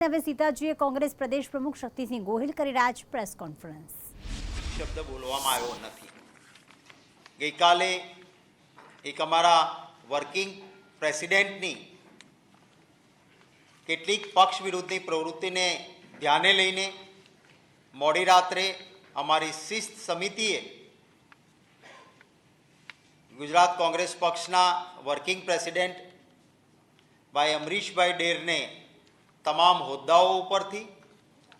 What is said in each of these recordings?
હવે સીતાજીએ કોંગ્રેસ પ્રદેશ પ્રમુખ શક્તિસિંહ ગોહિલ કરી રાજ પ્રેસ કોન્ફરન્સ. શબ્દ બોલવામાં આવ્યો નથી. ગઈકાલે એક અમારા વર્કિંગ પ્રેસિડેન્ટની કેટલીક પક્ષ વિરુદ્ધની પ્રવૃત્તિને ધ્યાને લઈને મોડી રાત્રે અમારી શિસ્ત સમિતિએ ગુજરાત કોંગ્રેસ પક્ષના વર્કિંગ પ્રેસિડેન્ટ ભાઈ અમરીશભાઈ ડેરને તમામ હોદ્દાઓ ઉપરથી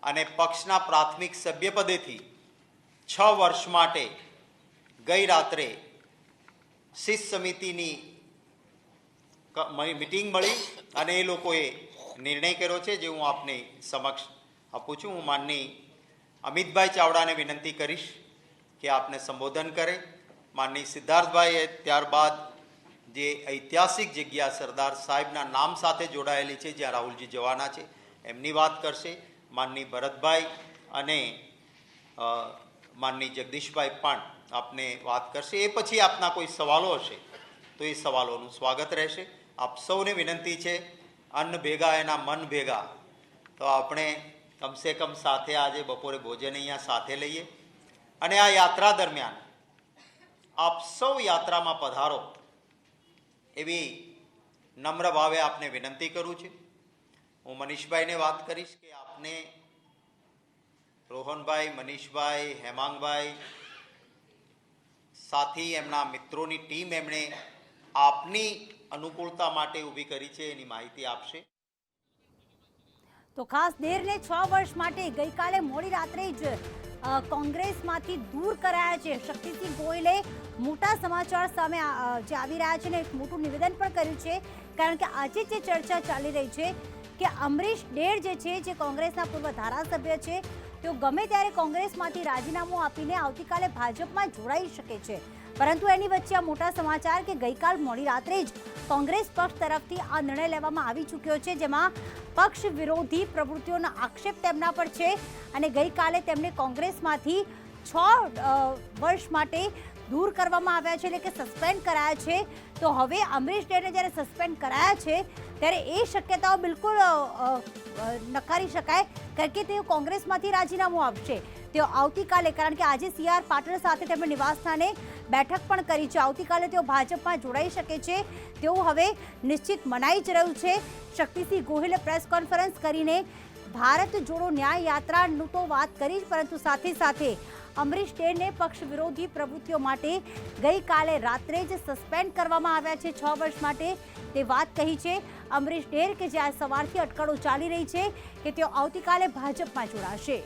અને પક્ષના પ્રાથમિક સભ્યપદેથી છ વર્ષ માટે ગઈ રાત્રે શિસ્ત સમિતિની મિટિંગ મળી અને એ લોકોએ નિર્ણય કર્યો છે, જે હું આપને સમક્ષ આપું છું. હું માનની અમિતભાઈ ચાવડાને વિનંતી કરીશ કે આપને સંબોધન કરે. માનની સિદ્ધાર્થભાઈએ ત્યારબાદ જે ઐતિહાસિક જગ્યા સરદાર સાહેબના નામ સાથે જોડાયેલી છે, જ્યાં રાહુલજી જવાના છે, એમની વાત કરશે. માનની ભરતભાઈ અને માનની જગદીશભાઈ પણ આપને વાત કરશે. એ પછી આપના કોઈ સવાલો હશે, તો એ સવાલોનું સ્વાગત રહેશે. આપ સૌને વિનંતી છે, અન્ન ભેગા એના મન ભેગા. તો આપણે કમસે કમ સાથે આજે બપોરે ભોજન અહીંયા સાથે લઈએ. અને આ યાત્રા દરમિયાન આપ સૌ યાત્રામાં પધારો. એવી નમ્ર ભાવે આપને વિનંતી કરું છું. હું મનીષભાઈને વાત કરીશ કે આપને રોહનભાઈ, મનીષભાઈ, હેમાંગભાઈ સાથી, એમના મિત્રોની ટીમ એમણે આપની અનુકૂળતા માટે ઊભી કરી છે, એની માહિતી આપશે. તો ખાસ દેરને છ વર્ષ માટે ગઈકાલે મોડી રાત્રે જ કોંગ્રેસમાંથી દૂર કરાયા છે. શક્તિસિંહ ગોયલે મોટા સમાચાર સામે જે આવી રહ્યા છે ને એક મોટું નિવેદન પણ કર્યું છે. કારણ કે આજે જે ચર્ચા ચાલી રહી છે કે અમરીશ ડેર જે છે, જે કોંગ્રેસના પૂર્વ ધારાસભ્ય છે, તેઓ ગમે ત્યારે કોંગ્રેસમાંથી રાજીનામું આપીને આવતીકાલે ભાજપમાં જોડાઈ શકે છે. પરંતુ એની વચ્ચે આ મોટા સમાચાર કે ગઈકાલ મોડી રાત્રે જ કોંગ્રેસ પક્ષ તરફથી આ નિર્ણય લેવામાં આવી ચૂક્યો છે, જેમાં પક્ષ વિરોધી પ્રવૃત્તિઓનો આક્ષેપ તેમના પર છે અને ગઈકાલે તેમને કોંગ્રેસમાંથી છ વર્ષ માટે દૂર કરવામાં આવ્યા છે, એટલે કે સસ્પેન્ડ કરાયા છે. તો હવે અમરીશ ડેને જ્યારે સસ્પેન્ડ કરાયા છે, ત્યારે એ શક્યતાઓ બિલકુલ નકારી શકાય, કારણ કે તેઓ કોંગ્રેસમાંથી રાજીનામું આપશે. તેઓ આવતીકાલે, કારણ કે આજે સી આર સાથે તેમણે નિવાસસ્થાને બેઠક પણ કરી છે. આવતીકાલે તેઓ ભાજપમાં જોડાઈ શકે છે. તેવું હવે નિશ્ચિત મનાઈ જ રહ્યું છે. શક્તિસિંહ ગોહિલે પ્રેસ કોન્ફરન્સ કરીને ભારત જોડો ન્યાય યાત્રાનું તો વાત કરી જ, પરંતુ સાથે સાથે અમરીશ ડેરને પક્ષ વિરોધી પ્રવૃત્તિઓ માટે ગઈકાલે રાત્રે જ સસ્પેન્ડ કરવામાં આવ્યા છે. છ વર્ષ માટે તે વાત કહી છે અમરીશ ડેર કે જે આ સવારથી અટકળો ચાલી રહી છે કે તેઓ આવતીકાલે ભાજપમાં જોડાશે.